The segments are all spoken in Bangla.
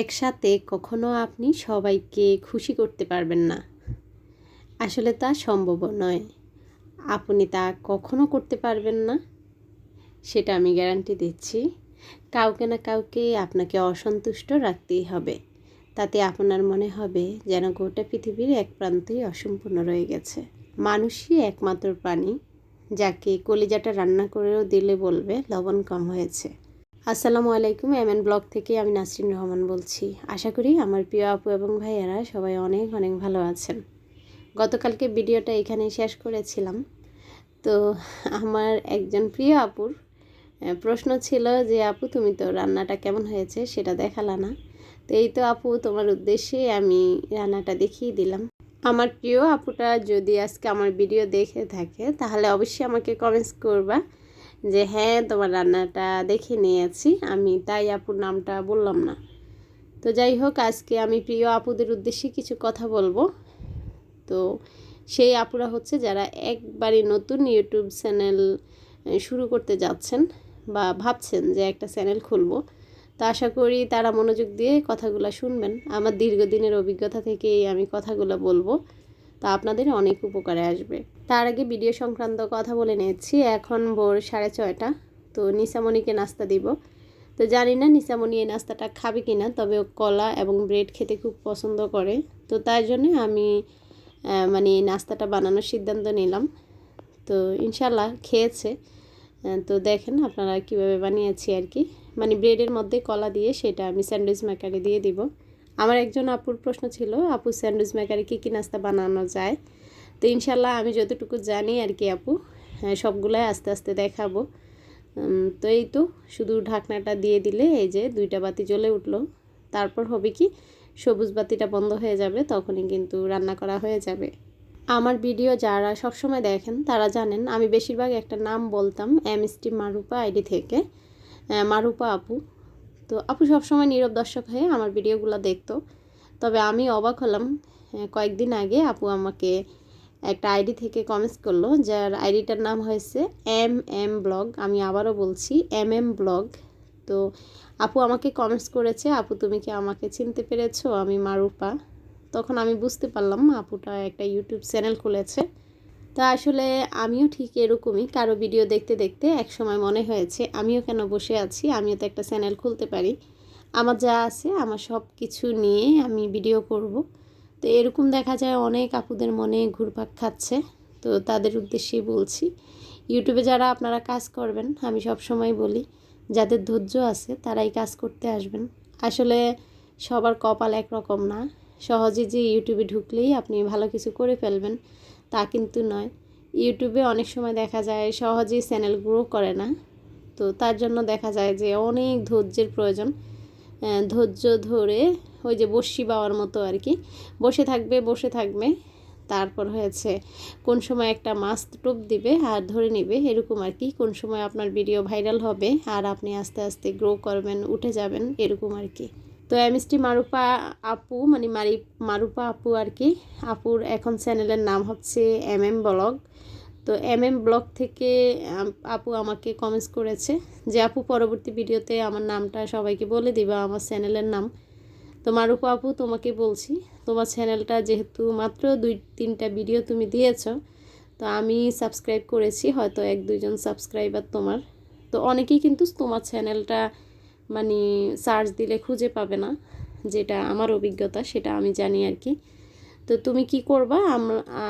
একসাথে কখনো আপনি সবাইকে খুশি করতে পারবেন না। আসলে তা সম্ভব নয়। আপনি তা কখনো করতে পারবেন না, সেটা আমি গ্যারান্টি দিচ্ছি। কাউকে না কাউকে আপনাকে অসন্তুষ্ট রাখতেই হবে। তাতে আপনার মনে হবে যেন গোটা পৃথিবীর এক প্রান্তই অসম্পূর্ণ রয়ে গেছে। মানুষই একমাত্র প্রাণী, যাকে কলিজাটা রান্না করেও দিলে বলবে লবণ কম হয়েছে। আসসালামু আলাইকুম এম এন ব্লগ থেকে আমি নাসরিন রহমান বলছি। আশা করি আমার প্রিয় আপু এবং ভাইয়েরা সবাই অনেক অনেক ভালো আছেন। গতকালকে ভিডিওটা এখানেই শেষ করেছিলাম। তো আমার একজন প্রিয় আপুর প্রশ্ন ছিল যে, আপু, তুমি তো রান্নাটা কেমন হয়েছে সেটা দেখালা না? তো এই তো আপু, তোমার উদ্দেশ্যে আমি রান্নাটা দেখিয়ে দিলাম। আমার প্রিয় আপুটা যদি আজকে আমার ভিডিও দেখে থাকে, তাহলে অবশ্যই আমাকে কমেন্টস করবা। যে হ্যাঁ তোমার রান্নাটা দেখে নিয়েছি। আমি তাই আপুর নামটা বললাম না। তো যাই হোক, আজকে আমি প্রিয় আপুদের উদ্দেশ্যে কিছু কথা বলব। তো সেই আপুরা হচ্ছে যারা একবারই নতুন ইউটিউব চ্যানেল শুরু করতে যাচ্ছেন বা ভাবছেন যে একটা চ্যানেল খুলবো, তো আশা করি তারা মনোযোগ দিয়ে কথাগুলো শুনবেন। আমার দীর্ঘদিনের অভিজ্ঞতা থেকেই আমি কথাগুলো বলব। তা আপনাদের অনেক উপকারে আসবে। তার আগে ভিডিও সংক্রান্ত কথা বলে নিয়েছি এখন ভোর সাড়ে ছয়টা। তো নিসামণিকে নাস্তা দিব। তো জানি না নিসামণি এই নাস্তাটা খাবে কি না তবে কলা এবং ব্রেড খেতে খুব পছন্দ করে। তো তার জন্য আমি মানে এই নাস্তাটা বানানোর সিদ্ধান্ত নিলাম। তো ইনশাল্লাহ খেয়েছে। তো দেখেন আপনারা কীভাবে বানিয়েছি আর কি। মানে ব্রেডের মধ্যে কলা দিয়ে সেটা আমি স্যান্ডউইচ মেকারে দিয়ে দিব। আমার একজন আপুর প্রশ্ন ছিল আপু স্যান্ডউইচ মেকারে কী কী নাস্তা বানানো যায়? তো ইনশাল্লাহ আমি যতটুকু জানি আর কি আপু হ্যাঁ, সবগুলাই আস্তে আস্তে দেখাবো। তো এই তো শুধু ঢাকনাটা দিয়ে দিলে এই যে দুইটা বাতি জ্বলে উঠল। তারপর হবে কি সবুজ বাতিটা বন্ধ হয়ে যাবে তখনই কিন্তু রান্না করা হয়ে যাবে। আমার ভিডিও যারা সবসময় দেখেন তারা জানেন আমি বেশিরভাগ একটা নাম বলতাম এমএসটি মারুপা আইডি থেকে। মারুপা আপু। তো আপু সবসময় নীরব দর্শক হয়ে আমার ভিডিওগুলো দেখতো। তবে আমি অবাক হলাম আহ, কয়েকদিন আগে আপু আমাকে একটা আইডি থেকে কমেন্টস করল যার আইডিটার নাম হয়েছে এম এম ব্লগ। আমি আবারও বলছি এম এম ব্লগ। তো আপু আমাকে কমেন্টস করেছে আপু তুমি কি আমাকে চিনতে পেরেছ? আমি মারুপা তখন আমি বুঝতে পারলাম আপুটা একটা ইউটিউব চ্যানেল খুলেছে। তা আসলে আমিও ঠিক এরকমই। কারও ভিডিও দেখতে দেখতে এক সময় মনে হয়েছে, আমিও কেন বসে আছি? আমিও তো একটা চ্যানেল খুলতে পারি। আমার যা আছে, আমার সব কিছু নিয়ে আমি ভিডিও করব। তো এরকম দেখা যায় অনেক আপুদের মনে ঘুরপাক খাচ্ছে। তো তাদের উদ্দেশ্যেই বলছি ইউটিউবে যারা আপনারা কাজ করবেন, আমি সব সময় বলি, যাদের ধৈর্য আছে তারাই কাজ করতে আসবেন। আসলে সবার কপাল একরকম না। সহজে যে ইউটিউবে ঢুকলেই আপনি ভালো কিছু করে ফেলবেন। তা কিন্তু নয়। ইউটিউবে অনেক সময় দেখা যায় সহজেই চ্যানেল গ্রো করে না। তো তার জন্য দেখা যায় যে অনেক ধৈর্যের প্রয়োজন। ধৈর্য ধরে ওই যে বসি বাওয়ার মতো আর কি, বসে থাকবে বসে থাকবে। তারপর হয়েছে কোন সময় একটা মাছ টোপ দিবে আর ধরে নেবে, এরকম আর কি। কোন সময় আপনার ভিডিও ভাইরাল হবে আর আপনি আস্তে আস্তে গ্রো করবেন, উঠে যাবেন, এরকম আর কি। তো এমএসটি মারুপা আপু মানে মারি মারুপা আপু আর কি, আপুর এখন চ্যানেলের নাম হচ্ছে এম এম ব্লগ। তো এম এম ব্লগ থেকে আপু আমাকে কমেন্টস করেছে যে, আপু, পরবর্তী ভিডিওতে আমার নামটা সবাইকে বলে দিবা, আমার চ্যানেলের নাম। তো মারুপা আপু, তোমাকে বলছি, তোমার চ্যানেলটা যেহেতু মাত্র দুই, তিনটা ভিডিও তুমি দিয়েছ, তো আমি সাবস্ক্রাইব করেছি, হয়তো এক, দুইজন সাবস্ক্রাইবার তোমার। তো অনেকেই কিন্তু তোমার চ্যানেলটা মানে সার্চ দিলে খুঁজে পাবে না যেটা আমার অভিজ্ঞতা, সেটা আমি জানি আর কি। তো তুমি কি করবা?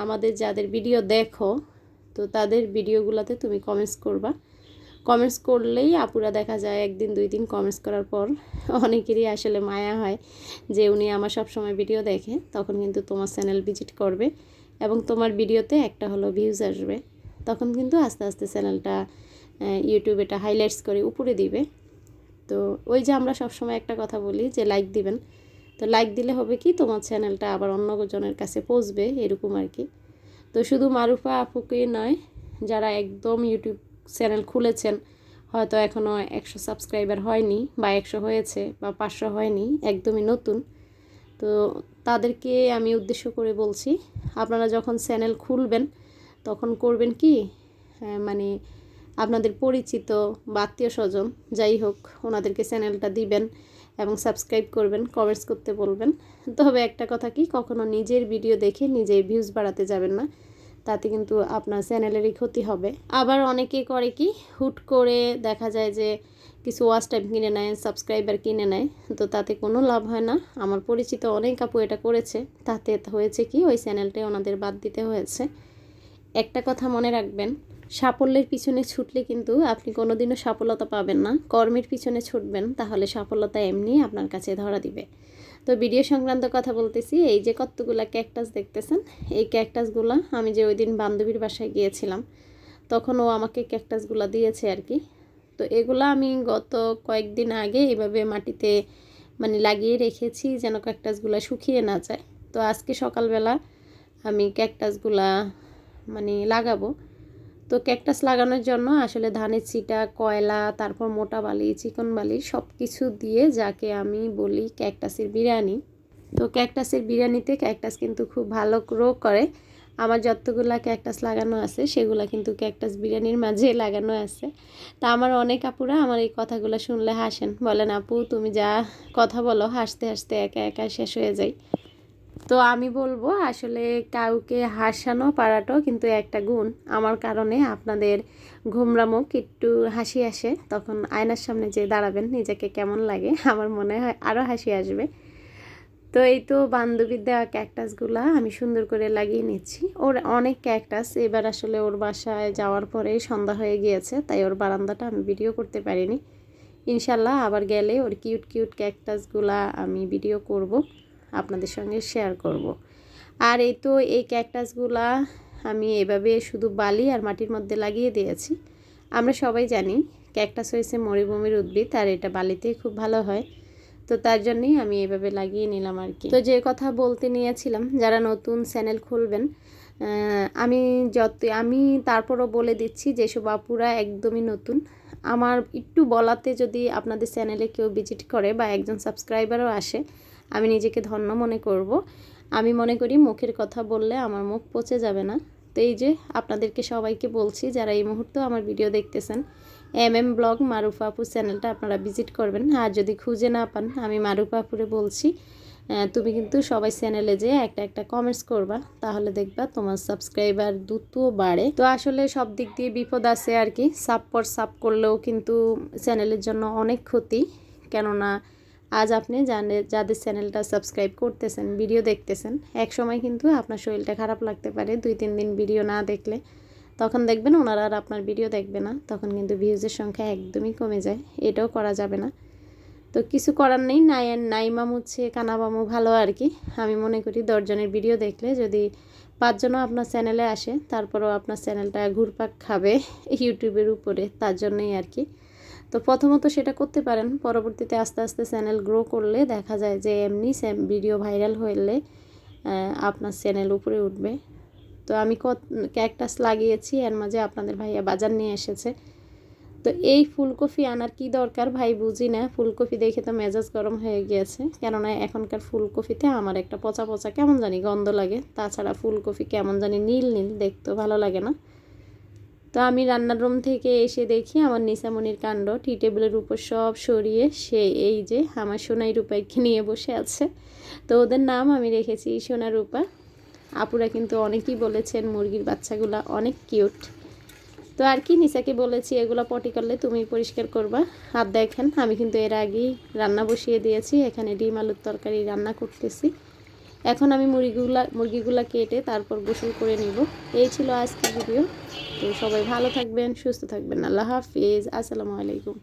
আমাদের যাদের ভিডিও দেখো, তো তাদের ভিডিওগুলোতে তুমি কমেন্টস করবা। কমেন্টস করলেই আপুরা দেখা যায় একদিন, দুই দিন কমেন্টস করার পর অনেকেরই আসলে মায়া হয় যে উনি আমার সব সময় ভিডিও দেখে, তখন কিন্তু তোমার চ্যানেল ভিজিট করবে এবং তোমার ভিডিওতে একটা হলো ভিউজ আসবে। তখন কিন্তু আস্তে আস্তে চ্যানেলটা ইউটিউবে এটা হাইলাইটস করে উপরে দিবে। তো ওই যে আমরা সবসময় একটা কথা বলি যে লাইক দিবেন। তো লাইক দিলে হবে কি তোমার চ্যানেলটা আবার অন্য জনের কাছে পৌঁছবে, এরকম আর কি। তো শুধু মারুফা আপুকে নয়, যারা একদম ইউটিউব চ্যানেল খুলেছেন, হয়তো এখনও একশো সাবস্ক্রাইবার হয়নি বা একশো হয়েছে বা পাঁচশো হয়নি, একদমই নতুন। তো তাদেরকে আমি উদ্দেশ্য করে বলছি, আপনারা যখন চ্যানেল খুলবেন, তখন করবেন কি মানে আপনাদের পরিচিত বা আত্মীয় স্বজন, যাই হোক, ওনাদেরকে চ্যানেলটা দিবেন এবং সাবস্ক্রাইব করবেন, কমেন্টস করতে বলবেন। তবে একটা কথা কি, কখনো নিজের ভিডিও দেখে নিজের ভিউজ বাড়াতে যাবেন না। তাতে কিন্তু আপনার চ্যানেলেরই ক্ষতি হবে। আবার অনেকে করে কি, হুট করে দেখা যায় যে কিছু ওয়াচ টাইম কিনে নেয় সাবস্ক্রাইবার কিনে নেয়, তো তাতে কোনো লাভ হয় না। আমার পরিচিত অনেক আপু এটা করেছে। তাতে হয়েছে কি, ওই চ্যানেলটাই ওনাদের বাদ দিতে হয়েছে। একটা কথা মনে রাখবেন সাফল্যের পিছনে ছুটলে কিন্তু আপনি কোনোদিনও সফলতা পাবেন না। কর্মের পিছনে ছুটবেন, তাহলে সফলতা এমনি আপনার কাছে ধরা দিবে। তো ভিডিও সংক্রান্ত কথা বলতেছি, এই যে কতগুলা ক্যাকটাস দেখতেছেন, এই ক্যাকটাসগুলো আমি যে ওই দিন বান্ধবীর বাসায় গিয়েছিলাম, তখন ও আমাকে ক্যাকটাসগুলো দিয়েছে আর কি। তো এগুলো আমি গত কয়েকদিন আগে এভাবে মাটিতে মানে লাগিয়ে রেখেছি যেন ক্যাকটাসগুলো শুকিয়ে না যায়। তো আজকে সকালবেলা আমি ক্যাকটাসগুলা মানে লাগাবো। তো ক্যাকটাস লাগানোর জন্য আসলে ধানের চিটা কয়লা, তারপর মোটা বালি, চিকন বালি সব কিছু দিয়ে যাকে আমি বলি ক্যাকটাসের বিরিয়ানি। তো ক্যাকটাসের বিরিয়ানিতে ক্যাকটাস কিন্তু খুব ভালো গ্রো করে। আমার যতগুলা ক্যাকটাস লাগানো আছে, সেগুলো কিন্তু ক্যাকটাস বিরিয়ানির মাঝে লাগানো আছে। তা আমার অনেক আপুরা আমার এই কথাগুলো শুনলে হাসেন। বলেন, আপু, তুমি যা কথা বলো, হাসতে হাসতে একা একা শেষ হয়ে যায় তো আমি বলব আসলে কাউকে হাসানো পারাটাও কিন্তু একটা গুণ। আমার কারণে আপনাদের ঘুমরামুখ একটু হাসি আসে, তখন আয়নার সামনে যে দাঁড়াবেন, নিজেকে কেমন লাগে আমার মনে হয় আরও হাসি আসবে। তো এই তো বান্ধবীর দেওয়া ক্যাকটাসগুলো আমি সুন্দর করে লাগিয়ে নিচ্ছি। ওর অনেক ক্যাকটাস এবার আসলে ওর বাসায় যাওয়ার পরেই সন্ধ্যা হয়ে গিয়েছে, তাই ওর বারান্দাটা আমি ভিডিও করতে পারিনি। ইনশাল্লাহ আবার গেলে ওর কিউট কিউট ক্যাকটাসগুলা আমি ভিডিও করব। আপনাদের সঙ্গে শেয়ার করব। আর এই তো এই ক্যাকটাসগুলা আমি এভাবে শুধু বালি আর মাটির মধ্যে লাগিয়ে দিয়েছি। আমরা সবাই জানি ক্যাকটাস হয়েছে মরুভূমির উদ্ভিদ আর এটা বালিতেই খুব ভালো হয়। তো তার জন্যই আমি এভাবে লাগিয়ে নিলাম আর কি। তো যে কথা বলতে নিয়েছিলাম, যারা নতুন চ্যানেল খুলবেন আমি যত, আমি তারপরও বলে দিচ্ছি যেসব আপুরা একদমই নতুন। আমার একটু বলাতে যদি আপনাদের চ্যানেলে কেউ ভিজিট করে বা একজন সাবস্ক্রাইবারও আসে আমি নিজেকে ধন্য মনে করব। আমি মনে করি মুখের কথা বললে আমার মুখ পচে যাবে না। তো এই যে আপনাদেরকে সবাইকে বলছি, যারা এই মুহূর্তে আমার ভিডিও দেখতেছেন এম এম ব্লগ মারুফা আপুর চ্যানেলটা আপনারা ভিজিট করবেন। আর যদি খুঁজে না পান, আমি মারুফা আপুরে বলছি তুমি কিন্তু সবাই চ্যানেলে যে একটা একটা কমেন্টস করবা, তাহলে দেখবা তোমার সাবস্ক্রাইবার দ্রুত বাড়ে। তো আসলে সব দিক দিয়ে বিপদ আছে আর কি। সাপ পর সাপ করলেও কিন্তু চ্যানেলের জন্য অনেক ক্ষতি। কেননা আজ আপনি জানে যাদের চ্যানেলটা সাবস্ক্রাইব করতেছেন, ভিডিও দেখতেছেন এক সময় কিন্তু আপনার শরীরটা খারাপ লাগতে পারে দুই তিন দিন ভিডিও না দেখলে। তখন দেখবেন ওনারা আর আপনার ভিডিও দেখবে না, তখন কিন্তু ভিউজের সংখ্যা একদমই কমে যায়, এটাও করা যাবে না। তো কিছু করার নেই নাই নাইমা মুচ্ছে কানাবামু ভালো আর কি। আমি মনে করি দশজনের ভিডিও দেখলে যদি পাঁচজনও আপনার চ্যানেলে আসে, তারপরেও আপনার চ্যানেলটা ঘুরপাক খাবে ইউটিউবের উপরে, তার জন্যই আর কি। তো প্রথমত সেটা করতে পারেন। পরবর্তীতে আস্তে আস্তে চ্যানেল গ্রো করলে দেখা যায় যে এমনি ভিডিও ভাইরাল হলে আপনার চ্যানেল উপরে উঠবে। তো আমি কত, ক্যাকটাস লাগিয়েছি, এর মাঝে আপনাদের ভাইয়া বাজার নিয়ে এসেছে। তো এই ফুলকপি আনার কি দরকার ভাই বুঝি না। ফুলকপি দেখে তো মেজাজ গরম হয়ে গিয়েছে। কেননা এখনকার ফুলকপিতে আমার একটা পচা পচা কেমন জানি গন্ধ লাগে। তাছাড়া ফুলকপি কেমন জানি নীল নীল, দেখতেও ভালো লাগে না। তো আমি রান্নার রুম থেকে এসে দেখি আমার নিসামনির কাণ্ড। টি টেবিলের উপর সব সরিয়ে সে এই যে আমার সোনাই রূপাইকে নিয়ে বসে আছে। তো ওদের নাম আমি রেখেছি সোনা রূপা। আপুরা কিন্তু অনেকেই বলেছেন মুরগির বাচ্চাগুলো অনেক কিউট। তো আর কি নিসাকে বলেছি, এগুলো পটি করলে তুমি পরিষ্কার করবা। আর দেখেন, আমি কিন্তু এর আগেই রান্না বসিয়ে দিয়েছি, এখানে ডিম আলুর তরকারি রান্না করতেছি। এখন আমি মুরগিগুলা মুরগিগুলা কেটে তারপর গোসল করে নিব। এই ছিল আজকের ভিডিও। তো সবাই ভালো থাকবেন, সুস্থ থাকবেন। আল্লাহ হাফিজ। আসসালামু আলাইকুম।